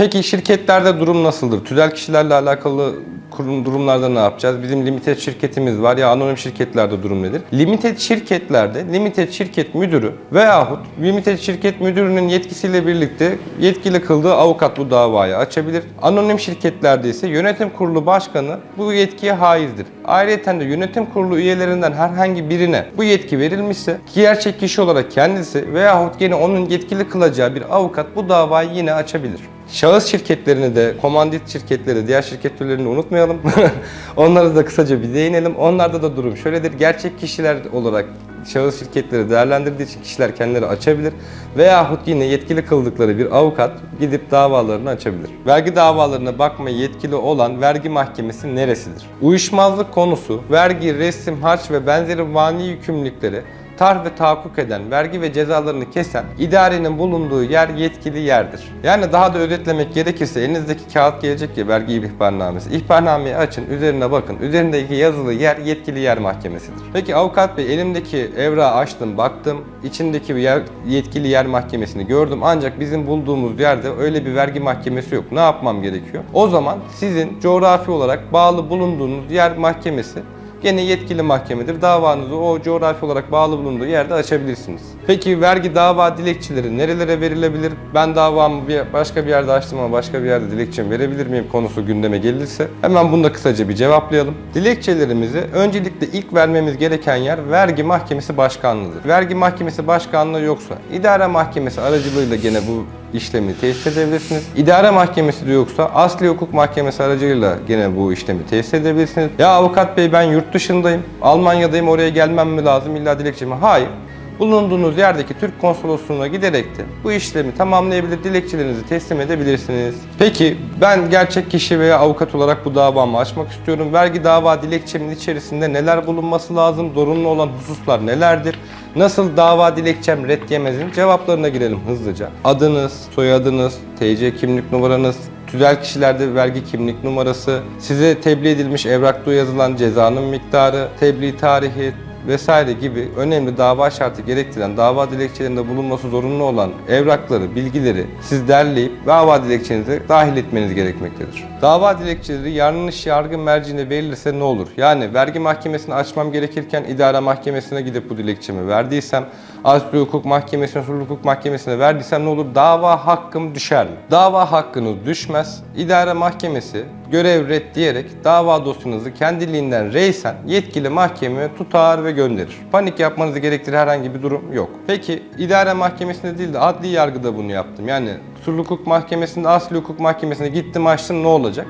Peki şirketlerde durum nasıldır? Tüzel kişilerle alakalı kurum durumlarda ne yapacağız? Bizim limited şirketimiz var ya anonim şirketlerde durum nedir? Limited şirketlerde limited şirket müdürü veyahut limited şirket müdürünün yetkisiyle birlikte yetkili kıldığı avukat bu davayı açabilir. Anonim şirketlerde ise yönetim kurulu başkanı bu yetkiye haizdir. Ayrıca de yönetim kurulu üyelerinden herhangi birine bu yetki verilmişse gerçek kişi olarak kendisi veyahut yine onun yetkili kılacağı bir avukat bu davayı yine açabilir. Şahıs şirketlerini de, komandit şirketleri, diğer şirket türlerini unutmayalım. Onlara da kısaca bir değinelim. Onlarda da durum şöyledir. Gerçek kişiler olarak şahıs şirketleri değerlendirdiği için kişiler kendileri açabilir. Veyahut yine yetkili kıldıkları bir avukat gidip davalarını açabilir. Vergi davalarına bakmaya yetkili olan vergi mahkemesi neresidir? Uyuşmazlık konusu, vergi, resim, harç ve benzeri mani yükümlülükleri tarh ve tahakkuk eden, vergi ve cezalarını kesen idarenin bulunduğu yer yetkili yerdir. Yani daha da özetlemek gerekirse elinizdeki kağıt gelecek ya vergi ihbarnamesi. İhbarnameyi açın, üzerine bakın. Üzerindeki yazılı yer yetkili yer mahkemesidir. Peki avukat bey elimdeki evrağı açtım, baktım. içindeki yer, yetkili yer mahkemesini gördüm. Ancak bizim bulduğumuz yerde öyle bir vergi mahkemesi yok. Ne yapmam gerekiyor? O zaman sizin coğrafi olarak bağlı bulunduğunuz yer mahkemesi Gene yetkili mahkemedir. Davanızı o coğrafi olarak bağlı bulunduğu yerde açabilirsiniz. Peki vergi dava dilekçeleri nerelere verilebilir? Ben davamı bir başka bir yerde açtım ama başka bir yerde dilekçemi verebilir miyim konusu gündeme gelirse hemen bunu da kısaca bir cevaplayalım. Dilekçelerimizi öncelikle ilk vermemiz gereken yer vergi mahkemesi başkanlığıdır. Vergi mahkemesi başkanlığı yoksa idare mahkemesi aracılığıyla gene bu işlemi tesis edebilirsiniz. İdare mahkemesi de yoksa asli hukuk mahkemesi aracılığıyla gene bu işlemi tesis edebilirsiniz. Ya avukat bey ben yurt dışındayım, Almanya'dayım oraya gelmem mi lazım illa dilekçemi? Hayır. Bulunduğunuz yerdeki Türk konsolosluğuna giderek de bu işlemi tamamlayabilir, dilekçelerinizi teslim edebilirsiniz. Peki ben gerçek kişi veya avukat olarak bu davamı açmak istiyorum. Vergi dava dilekçemin içerisinde neler bulunması lazım, zorunlu olan hususlar nelerdir? Nasıl dava dilekçem red yemezin cevaplarına girelim hızlıca. Adınız, soyadınız, TC kimlik numaranız, Tüzel kişilerde vergi kimlik numarası, size tebliğ edilmiş evrakta yazılan cezanın miktarı, tebliğ tarihi, vesaire gibi önemli dava şartı gerektiren dava dilekçelerinde bulunması zorunlu olan evrakları, bilgileri siz derleyip dava dilekçenize dahil etmeniz gerekmektedir. Dava dilekçeleri yanlış yargı merciine verilirse ne olur? Yani vergi mahkemesini açmam gerekirken idare mahkemesine gidip bu dilekçemi verdiysem, asli hukuk mahkemesine, sulh hukuk mahkemesine verdiysem ne olur? Dava hakkım düşer mi? Dava hakkınız düşmez. İdare mahkemesi görev red diyerek dava dosyanızı kendiliğinden reysen yetkili mahkemeye tutar ve gönderir. Panik yapmanızı gerektirir herhangi bir durum yok. Peki idare mahkemesinde değil de adli yargıda bunu yaptım. Yani sulh hukuk mahkemesinde, asli hukuk mahkemesine gittim açtım ne olacak?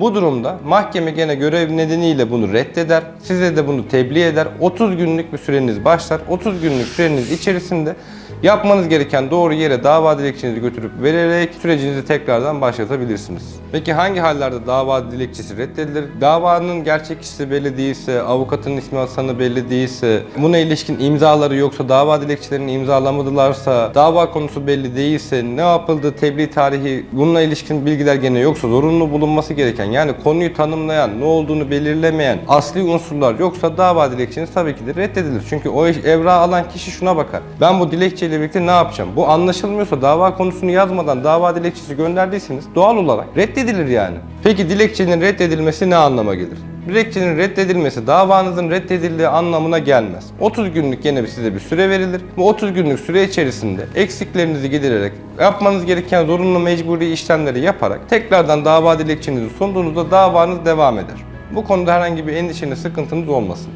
Bu durumda mahkeme gene görev nedeniyle bunu reddeder. Size de bunu tebliğ eder. 30 günlük bir süreniz başlar. 30 günlük süreniz içerisinde yapmanız gereken doğru yere dava dilekçenizi götürüp vererek sürecinizi tekrardan başlatabilirsiniz. Peki hangi hallerde dava dilekçesi reddedilir? Davanın gerçekçisi belli değilse, avukatın ismi asanı belli değilse, buna ilişkin imzaları yoksa, dava dilekçelerini imzalamadılarsa, dava konusu belli değilse, ne yapıldı, tebliğ tarihi, bununla ilişkin bilgiler gene yoksa, zorunlu bulunması gereken, yani konuyu tanımlayan, ne olduğunu belirlemeyen asli unsurlar yoksa dava dilekçeniz tabii ki de reddedilir. Çünkü o iş, evrağı alan kişi şuna bakar. Ben bu dilekçeyle birlikte ne yapacağım? Bu anlaşılmıyorsa dava konusunu yazmadan dava dilekçesi gönderdiyseniz doğal olarak reddedilir yani. Peki dilekçenin reddedilmesi ne anlama gelir? Dilekçenin reddedilmesi davanızın reddedildiği anlamına gelmez. 30 günlük yine size bir süre verilir. Bu 30 günlük süre içerisinde eksiklerinizi gidererek yapmanız gereken zorunlu mecburi işlemleri yaparak tekrardan dava dilekçenizi sunduğunuzda davanız devam eder. Bu konuda herhangi bir endişeniz, sıkıntınız olmasın.